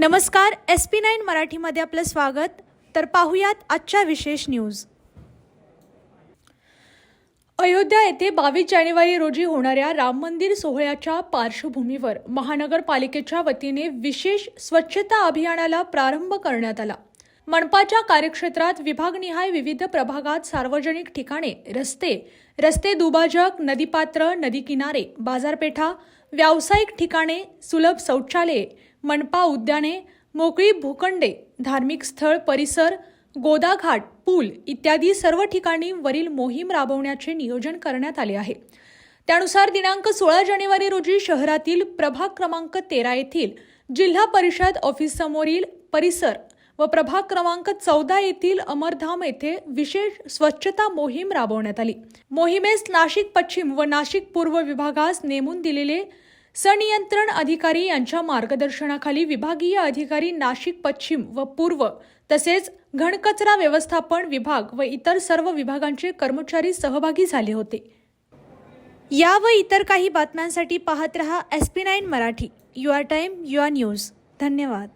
नमस्कार S P nine मराठीमध्ये आपलं स्वागत. तर पाहुयात आजच्या विशेष न्यूज अयोध्या येथे बावीस जानेवारी रोजी होणाऱ्या राम मंदिर सोहळ्याच्या पार्श्वभूमीवर महानगरपालिकेच्या वतीने विशेष स्वच्छता अभियानाला प्रारंभ करण्यात आला. मनपाच्या कार्यक्षेत्रात विभागनिहाय विविध प्रभागात सार्वजनिक ठिकाणे रस्ते रस्ते दुभाजक नदीपात्र नदी किनारे बाजारपेठा व्यावसायिक ठिकाणे सुलभ शौचालये मनपा उद्याने मोकळी भूखंडे धार्मिक स्थळ परिसर गोदाघाट पूल इत्यादी सर्व ठिकाणी वरील मोहीम राबवण्याचे नियोजन करण्यात आले आहे. त्यानुसार दिनांक सोळा जानेवारी रोजी शहरातील प्रभाग क्रमांक तेरा येथील जिल्हा परिषद ऑफिससमोरील परिसर व प्रभाग क्रमांक चौदा येथील अमरधाम येथे विशेष स्वच्छता मोहीम राबवण्यात आली. मोहिमेस नाशिक पश्चिम व नाशिक पूर्व विभागास नेमून दिलेले सनियंत्रण अधिकारी यांच्या मार्गदर्शनाखाली विभागीय अधिकारी नाशिक पश्चिम व पूर्व तसेच घनकचरा व्यवस्थापन विभाग व इतर सर्व विभागांचे कर्मचारी सहभागी झाले होते. या व इतर काही बातम्यांसाठी पाहत रहा S P nine Marathi. Your time your news. धन्यवाद.